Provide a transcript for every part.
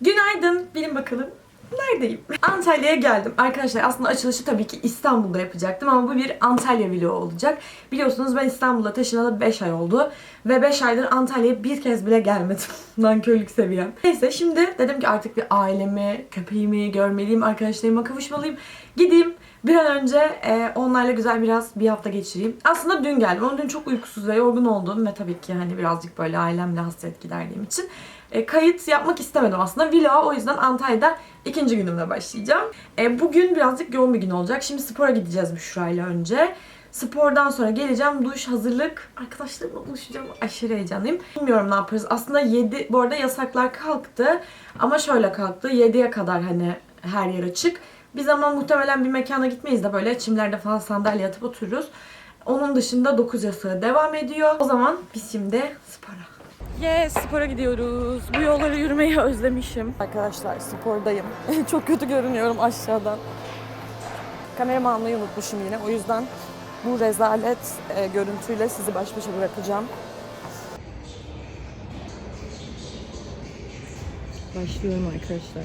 Günaydın. Bilin bakalım. Neredeyim? Antalya'ya geldim. Arkadaşlar aslında açılışı tabii ki İstanbul'da yapacaktım ama bu bir Antalya vlogu olacak. Biliyorsunuz ben İstanbul'a taşınalı 5 ay oldu. Ve 5 aydır Antalya'ya bir kez bile gelmedim. Nankörlük seviyem. Neyse şimdi dedim ki artık bir ailemi, köpeğimi görmeliyim, arkadaşlarıma kavuşmalıyım. Gideyim bir an önce e, onlarla güzel biraz bir hafta geçireyim. Aslında dün geldim. Ama dün çok uykusuz ve yorgun oldum ve tabii ki hani birazcık böyle ailemle hasret giderdiğim için e, kayıt yapmak istemedim aslında. Vlog o yüzden Antalya'da ikinci günümle başlayacağım. E, bugün birazcık yoğun bir gün olacak. Şimdi spora gideceğiz Büşra'yla önce. Spordan sonra geleceğim. Duş, hazırlık. Arkadaşlarımla buluşacağım. Aşırı heyecanlıyım. Bilmiyorum ne yaparız. Aslında 7, bu arada yasaklar kalktı. Ama şöyle kalktı. 7'ye kadar hani her yer açık. Biz ama muhtemelen bir mekana gitmeyiz de böyle çimlerde falan sandalye atıp otururuz. Onun dışında 9 yasağı devam ediyor. O zaman biz şimdi spora. Yes, spora gidiyoruz. Bu yolları yürümeyi özlemişim. Arkadaşlar spordayım. Çok kötü görünüyorum aşağıdan. Kameramı almayı unutmuşum yine. O yüzden bu rezalet e, görüntüyle sizi baş başa bırakacağım. Başlıyorum arkadaşlar.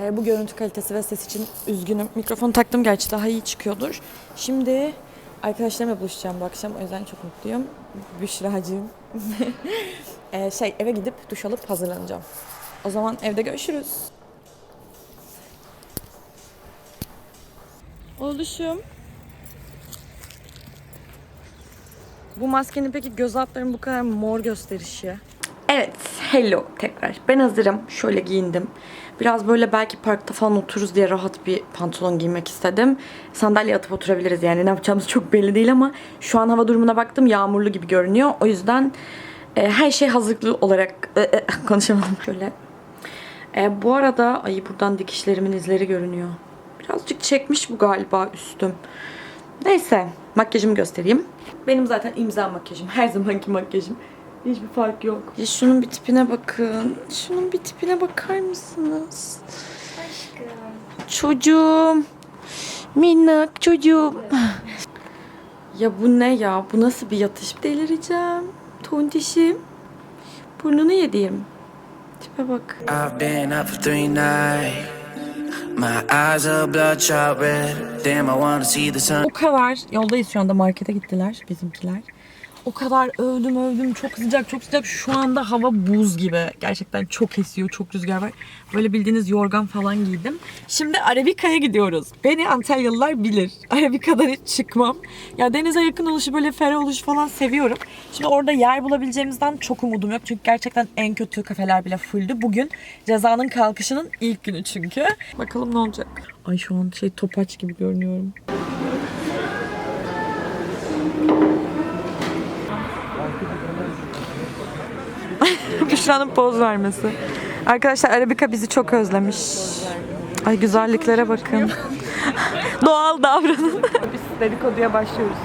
Ee, bu görüntü kalitesi ve ses için üzgünüm. Mikrofonu taktım gerçi daha iyi çıkıyordur. Şimdi arkadaşlarımla buluşacağım bu akşam. O yüzden çok mutluyum. Büşra'cığım. Ee, şey eve gidip duş alıp hazırlanacağım. O zaman evde görüşürüz. Oluşum. Bu maskenin peki göz altlarının bu kadar mor gösterişi. Evet, hello tekrar. Ben hazırım. Şöyle giyindim. Biraz böyle belki parkta falan otururuz diye rahat bir pantolon giymek istedim. Sandalye atıp oturabiliriz yani ne yapacağımız çok belli değil ama şu an hava durumuna baktım yağmurlu gibi görünüyor. O yüzden e, her şey hazırlıklı olarak e, e, konuşamadım şöyle. E, bu arada ay buradan dikişlerimin izleri görünüyor. Birazcık çekmiş bu galiba üstüm. Neyse makyajımı göstereyim. Benim zaten imza makyajım. Her zamanki makyajım. Hiçbir fark yok. Ya şunun bir tipine bakın. Şunun bir tipine bakar mısınız? Çocuğum. Minnak çocuğum. ya bu ne ya? Bu nasıl bir yatış? Delireceğim. Tontişim. Burnunu yediğim. Tipe bak. I've been up for three nights. My eyes are bloodshot red. Damn, I wanna see the sun. O kadar yoldayız şu anda markete gittiler bizimkiler. O kadar övdüm övdüm çok sıcak çok sıcak. Şu anda hava buz gibi. Gerçekten çok esiyor çok rüzgar var. Böyle bildiğiniz yorgan falan giydim. Şimdi Arabika'ya gidiyoruz. Beni Antalyalılar bilir. Arabika'dan hiç çıkmam. Ya denize yakın oluşu böyle ferah oluşu falan seviyorum. Şimdi orada yer bulabileceğimizden çok umudum yok. Çünkü gerçekten en kötü kafeler bile fulldü. Bugün cezanın kalkışının ilk günü çünkü. Bakalım ne olacak. Ay şu an şey topaç gibi görünüyorum Büşra'nın poz vermesi. Arkadaşlar Arabika bizi çok özlemiş. Ay güzelliklere bakın. Doğal davranın. Biz dedikoduya başlıyoruz.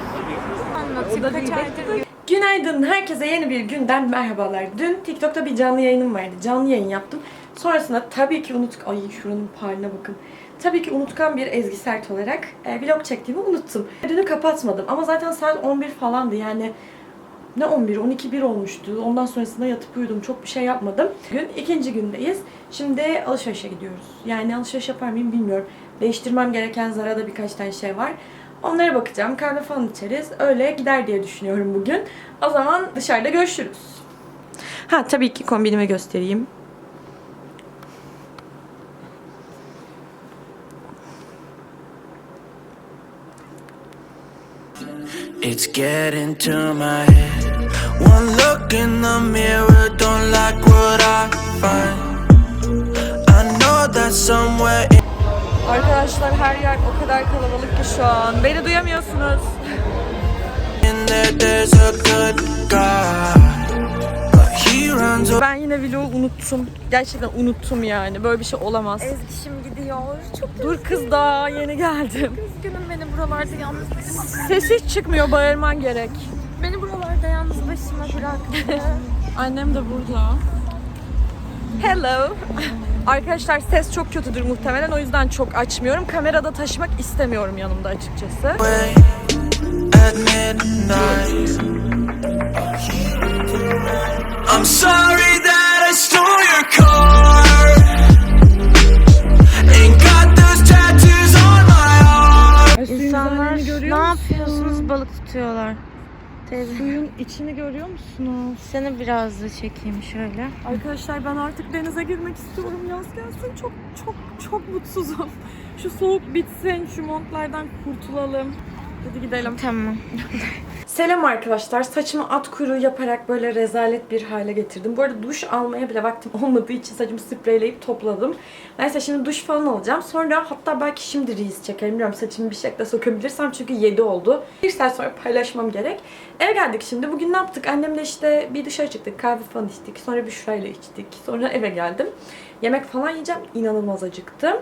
Günaydın. Herkese yeni bir günden merhabalar. Dün TikTok'ta bir canlı yayınım vardı. Canlı yayın yaptım. Sonrasında tabii ki unut... Ay şuranın parına bakın. Tabii ki unutkan bir Ezgi Sert olarak e, vlog çektiğimi unuttum. Dünü kapatmadım ama zaten saat 11 falandı yani ne 11, 12, 1 olmuştu. Ondan sonrasında yatıp uyudum. Çok bir şey yapmadım. Gün ikinci gündeyiz. Şimdi alışverişe gidiyoruz. Yani alışveriş yapar mıyım bilmiyorum. Değiştirmem gereken Zara'da birkaç tane şey var. Onlara bakacağım. Kahve falan içeriz. Öyle gider diye düşünüyorum bugün. O zaman dışarıda görüşürüz. Ha tabii ki kombinimi göstereyim. It's getting to my head. One look in the mirror, don't like what I find. I know that somewhere in Arkadaşlar her yer o kadar kalabalık ki şu an. Beni duyamıyorsunuz. there there's a good guy. Ben yine vlogu unuttum. Gerçekten unuttum yani. Böyle bir şey olamaz. Ezgişim gidiyor. Çok Dur kız daha yeni geldim. üzgünüm beni buralarda yalnız Ses hiç çıkmıyor bağırman gerek. beni buralarda yalnız başıma bıraktı. Annem de burada. Hello. Arkadaşlar ses çok kötüdür muhtemelen o yüzden çok açmıyorum. Kamerada taşımak istemiyorum yanımda açıkçası. I'm sorry that I stole your car. Ain't got those tattoos on my arm. İnsanlar ne yapıyorsunuz? Balık tutuyorlar. Teyze. Suyun içini görüyor musunuz? Seni biraz da çekeyim şöyle. Arkadaşlar ben artık denize girmek istiyorum. Yaz gelsin. Çok çok çok mutsuzum. Şu soğuk bitsin. Şu montlardan kurtulalım. Hadi gidelim. Tamam. Selam arkadaşlar. Saçımı at kuyruğu yaparak böyle rezalet bir hale getirdim. Bu arada duş almaya bile vaktim olmadığı için saçımı spreyleyip topladım. Neyse şimdi duş falan alacağım. Sonra hatta belki şimdi reels çekerim. Bilmiyorum saçımı bir şekilde sokabilirsem çünkü 7 oldu. Bir saat sonra paylaşmam gerek. Eve geldik şimdi. Bugün ne yaptık? Annemle işte bir dışarı çıktık. Kahve falan içtik. Sonra Büşra ile içtik. Sonra eve geldim. Yemek falan yiyeceğim. İnanılmaz acıktım.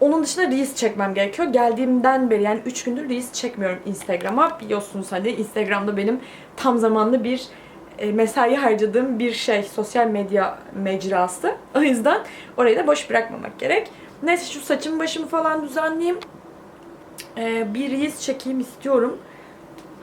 Onun dışında Reels çekmem gerekiyor. Geldiğimden beri yani 3 gündür Reels çekmiyorum Instagram'a. Biliyorsunuz hani Instagram'da benim tam zamanlı bir e, mesai harcadığım bir şey. Sosyal medya mecrası. O yüzden orayı da boş bırakmamak gerek. Neyse şu saçımı başımı falan düzenleyeyim. E, bir Reels çekeyim istiyorum.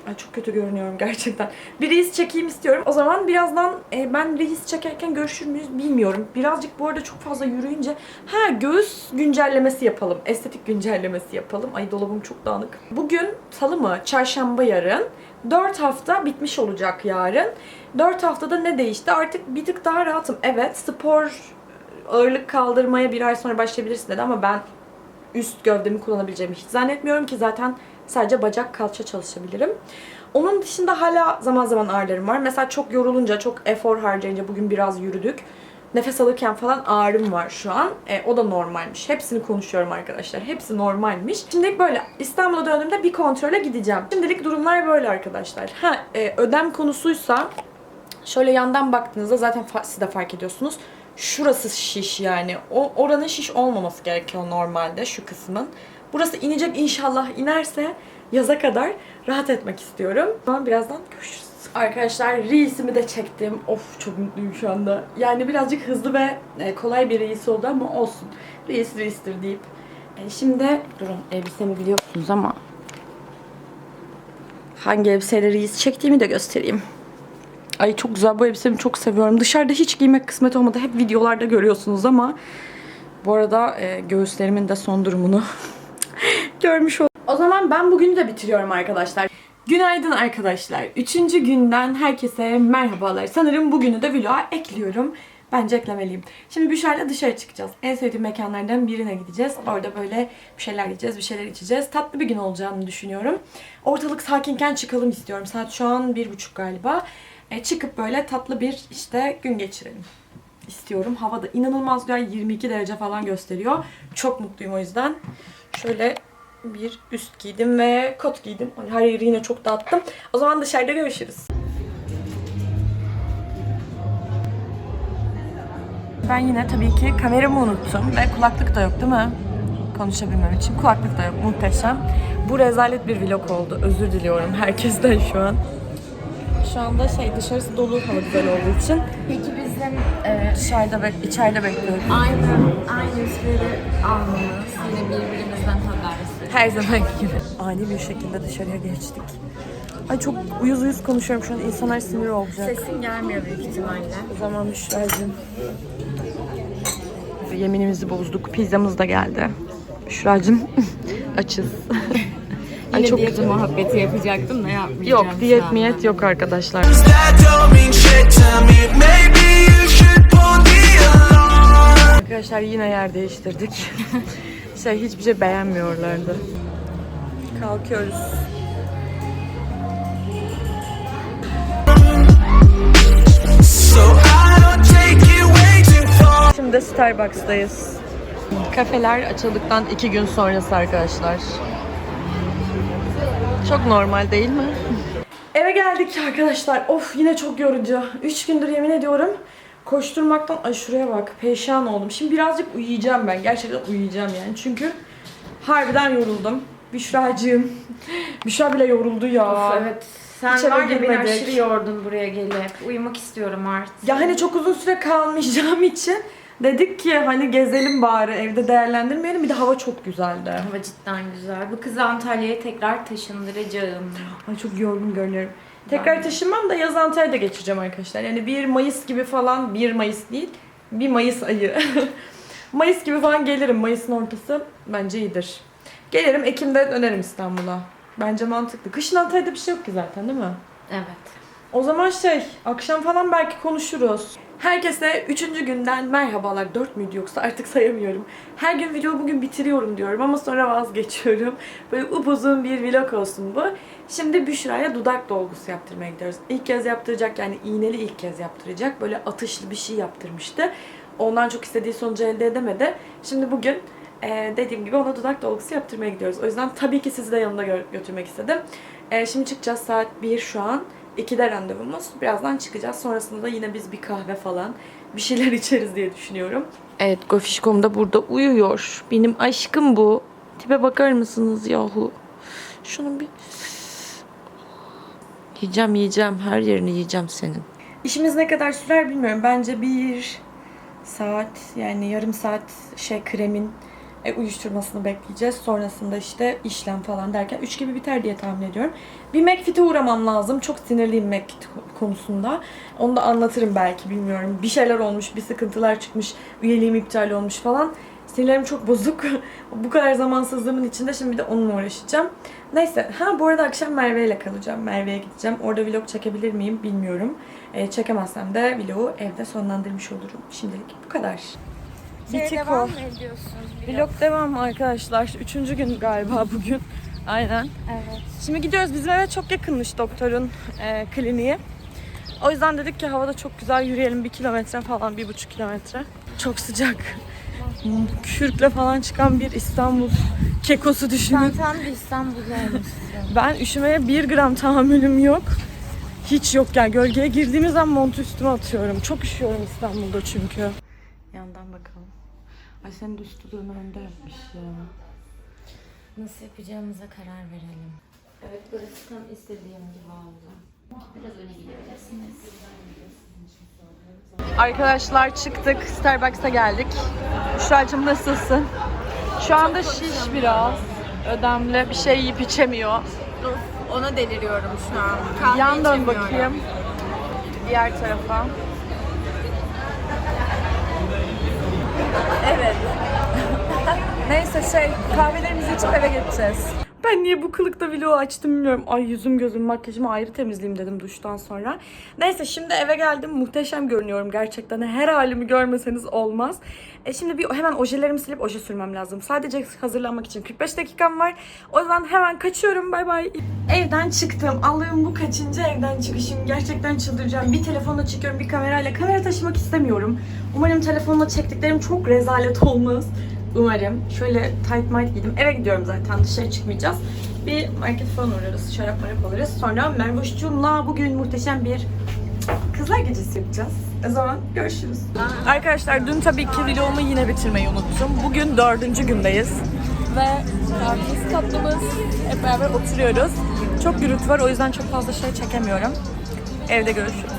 Ay çok kötü görünüyorum gerçekten. Bir reels çekeyim istiyorum. O zaman birazdan e, ben reels çekerken görüşür müyüz bilmiyorum. Birazcık bu arada çok fazla yürüyünce ha göğüs güncellemesi yapalım. Estetik güncellemesi yapalım. Ay dolabım çok dağınık. Bugün salı mı? Çarşamba yarın. 4 hafta bitmiş olacak yarın. 4 haftada ne değişti? Artık bir tık daha rahatım. Evet spor ağırlık kaldırmaya bir ay sonra başlayabilirsin dedi ama ben üst gövdemi kullanabileceğimi hiç zannetmiyorum ki zaten sadece bacak kalça çalışabilirim. Onun dışında hala zaman zaman ağrılarım var. Mesela çok yorulunca, çok efor harcayınca bugün biraz yürüdük. Nefes alırken falan ağrım var şu an. E, o da normalmiş. Hepsini konuşuyorum arkadaşlar. Hepsi normalmiş. Şimdilik böyle. İstanbul'a döndüğümde bir kontrole gideceğim. Şimdilik durumlar böyle arkadaşlar. Ha, e, ödem konusuysa Şöyle yandan baktığınızda zaten siz de fark ediyorsunuz. Şurası şiş yani. O oranın şiş olmaması gerekiyor normalde şu kısmın. Burası inecek inşallah inerse yaza kadar rahat etmek istiyorum. Ama birazdan görüşürüz. Arkadaşlar Reels'imi de çektim. Of çok mutluyum şu anda. Yani birazcık hızlı ve e, kolay bir Reels oldu ama olsun. Reels Reels'tir deyip. E, şimdi durun elbisemi biliyorsunuz ama hangi elbiseyle Reels çektiğimi de göstereyim. Ay çok güzel bu elbisemi çok seviyorum. Dışarıda hiç giymek kısmet olmadı. Hep videolarda görüyorsunuz ama bu arada e, göğüslerimin de son durumunu görmüş oldum. O zaman ben bugünü de bitiriyorum arkadaşlar. Günaydın arkadaşlar. Üçüncü günden herkese merhabalar. Sanırım bugünü de vloga ekliyorum. Bence eklemeliyim. Şimdi Büşra'yla dışarı çıkacağız. En sevdiğim mekanlardan birine gideceğiz. Orada böyle bir şeyler yiyeceğiz, bir şeyler içeceğiz. Tatlı bir gün olacağını düşünüyorum. Ortalık sakinken çıkalım istiyorum. Saat şu an bir buçuk galiba. E, çıkıp böyle tatlı bir işte gün geçirelim istiyorum. Hava da inanılmaz güzel 22 derece falan gösteriyor. Çok mutluyum o yüzden. Şöyle bir üst giydim ve kot giydim. Hani Her yeri yine çok dağıttım. O zaman dışarıda görüşürüz. Ben yine tabii ki kameramı unuttum ve kulaklık da yok değil mi? Konuşabilmem için kulaklık da yok. Muhteşem. Bu rezalet bir vlog oldu. Özür diliyorum herkesten şu an. Şu anda şey dışarısı dolu hava güzel olduğu için Peki bizim e, dışarıda bek içeride bekliyorum. aynı aynı üstleri almamız, yine habersiz. Her zaman gibi. Ani bir şekilde dışarıya geçtik. Ay çok uyuz uyuz konuşuyorum şu an. İnsanlar sinir olacak. Sesin gelmiyor büyük ihtimalle. O zaman Büşra'cığım. Yeminimizi bozduk. Pizzamız da geldi. Büşra'cığım açız. Ay çok güzel. muhabbeti yapacaktım da yapmayacağım. Yok diyet miyet yok arkadaşlar. Arkadaşlar yine yer değiştirdik. şey hiçbir şey beğenmiyorlardı. Kalkıyoruz. Şimdi Starbucks'tayız. Kafeler açıldıktan iki gün sonrası arkadaşlar. Çok normal değil mi? Eve geldik arkadaşlar. Of yine çok yorucu. Üç gündür yemin ediyorum Koşturmaktan ay şuraya bak perişan oldum. Şimdi birazcık uyuyacağım ben. Gerçekten uyuyacağım yani. Çünkü harbiden yoruldum. Büşra'cığım. Büşra bile yoruldu ya. Of, evet. Sen Hiç var ya beni aşırı yordun buraya gelip. Uyumak istiyorum artık. Ya hani çok uzun süre kalmayacağım için dedik ki hani gezelim bari evde değerlendirmeyelim. Bir de hava çok güzeldi. Hava cidden güzel. Bu kızı Antalya'ya tekrar taşındıracağım. Ay çok yorgun görünüyorum. Tekrar taşınmam da yaz Antalya'da geçireceğim arkadaşlar. Yani 1 Mayıs gibi falan, 1 Mayıs değil, 1 Mayıs ayı. Mayıs gibi falan gelirim. Mayıs'ın ortası bence iyidir. Gelirim Ekim'de dönerim İstanbul'a. Bence mantıklı. Kışın Antalya'da bir şey yok ki zaten değil mi? Evet. O zaman şey, akşam falan belki konuşuruz. Herkese üçüncü günden merhabalar. Dört müydü yoksa artık sayamıyorum. Her gün video bugün bitiriyorum diyorum ama sonra vazgeçiyorum. Böyle upuzun bir vlog olsun bu. Şimdi Büşra'ya dudak dolgusu yaptırmaya gidiyoruz. İlk kez yaptıracak yani iğneli ilk kez yaptıracak. Böyle atışlı bir şey yaptırmıştı. Ondan çok istediği sonucu elde edemedi. Şimdi bugün ee, dediğim gibi ona dudak dolgusu yaptırmaya gidiyoruz. O yüzden tabii ki sizi de yanımda gö- götürmek istedim. Ee, şimdi çıkacağız saat 1 şu an. 2'de randevumuz. Birazdan çıkacağız. Sonrasında da yine biz bir kahve falan bir şeyler içeriz diye düşünüyorum. Evet Gofişkom da burada uyuyor. Benim aşkım bu. Tipe bakar mısınız yahu? Şunun bir... Yiyeceğim yiyeceğim. Her yerini yiyeceğim senin. İşimiz ne kadar sürer bilmiyorum. Bence bir saat yani yarım saat şey kremin e, uyuşturmasını bekleyeceğiz. Sonrasında işte işlem falan derken 3 gibi biter diye tahmin ediyorum. Bir McFit'e uğramam lazım. Çok sinirliyim McFit konusunda. Onu da anlatırım belki bilmiyorum. Bir şeyler olmuş, bir sıkıntılar çıkmış, üyeliğim iptal olmuş falan. Sinirlerim çok bozuk. bu kadar zamansızlığımın içinde şimdi bir de onunla uğraşacağım. Neyse. Ha bu arada akşam Merve ile kalacağım. Merve'ye gideceğim. Orada vlog çekebilir miyim bilmiyorum. E, çekemezsem de vlogu evde sonlandırmış olurum. Şimdilik bu kadar. Bitik o. ediyorsun? Vlog devam arkadaşlar. Üçüncü gün galiba bugün. Aynen. Evet. Şimdi gidiyoruz. Bizim eve çok yakınmış doktorun e, kliniği. O yüzden dedik ki havada çok güzel yürüyelim. Bir kilometre falan, bir buçuk kilometre. Çok sıcak. Kürkle falan çıkan bir İstanbul kekosu düşünün. Sen tam bir İstanbul'da olmuşsun. Ben üşümeye bir gram tahammülüm yok. Hiç yok yani. Gölgeye girdiğimiz an montu üstüme atıyorum. Çok üşüyorum İstanbul'da çünkü. Yandan bakalım. Ay senin de üst dudağını önde yapmış ya. Nasıl yapacağımıza karar verelim. Evet burası tam istediğim gibi oldu. Biraz öne gidebilirsiniz. Arkadaşlar çıktık. Starbucks'a geldik. Şuracığım nasılsın? Şu anda şiş biraz. Ödemli bir şey yiyip içemiyor. Ona deliriyorum şu an. Kahve Yan dön içemiyorum. bakayım. Diğer tarafa. Evet. Neyse şey kahvelerimizi içip eve geçeceğiz. Ben niye bu kılıkta vlogu açtım bilmiyorum. Ay yüzüm gözüm makyajımı ayrı temizleyeyim dedim duştan sonra. Neyse şimdi eve geldim. Muhteşem görünüyorum gerçekten. Her halimi görmeseniz olmaz. E şimdi bir hemen ojelerimi silip oje sürmem lazım. Sadece hazırlanmak için 45 dakikam var. O yüzden hemen kaçıyorum. Bay bay. Evden çıktım. Allah'ım bu kaçıncı evden çıkışım. Gerçekten çıldıracağım. Bir telefonla çekiyorum, bir kamerayla. Kamera taşımak istemiyorum. Umarım telefonla çektiklerim çok rezalet olmaz. Umarım. Şöyle tight might giydim. Eve gidiyorum zaten. Dışarı çıkmayacağız. Bir market falan uğrarız. Şarap marap alırız. Sonra Mervoş'cumla bugün muhteşem bir kızlar gecesi yapacağız. O zaman görüşürüz. Arkadaşlar dün tabii ki vlogumu yine bitirmeyi unuttum. Bugün dördüncü gündeyiz. Ve biz tatlımız hep beraber oturuyoruz. Çok gürültü var o yüzden çok fazla şey çekemiyorum. Evde görüşürüz.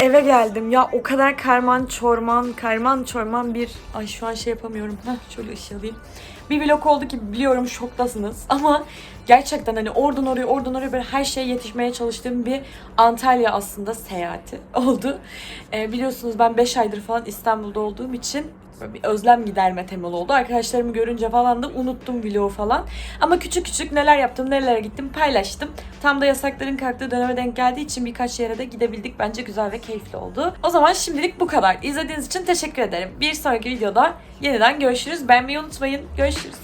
Wanna die before I'm 23. Eve geldim ya o kadar karman çorman karman çorman bir ay şu an şey yapamıyorum. Heh, şöyle ışığı alayım. Bir vlog oldu ki biliyorum şoktasınız ama gerçekten hani oradan oraya oradan oraya böyle her şeye yetişmeye çalıştığım bir Antalya aslında seyahati oldu. Ee, biliyorsunuz ben 5 aydır falan İstanbul'da olduğum için bir özlem giderme temalı oldu. Arkadaşlarımı görünce falan da unuttum vlogu falan. Ama küçük küçük neler yaptım, nerelere gittim paylaştım. Tam da yasakların kalktığı döneme denk geldiği için birkaç yere de gidebildik. Bence güzel ve keyifli oldu. O zaman şimdilik bu kadar. İzlediğiniz için teşekkür ederim. Bir sonraki videoda yeniden görüşürüz. Beğenmeyi unutmayın. Görüşürüz.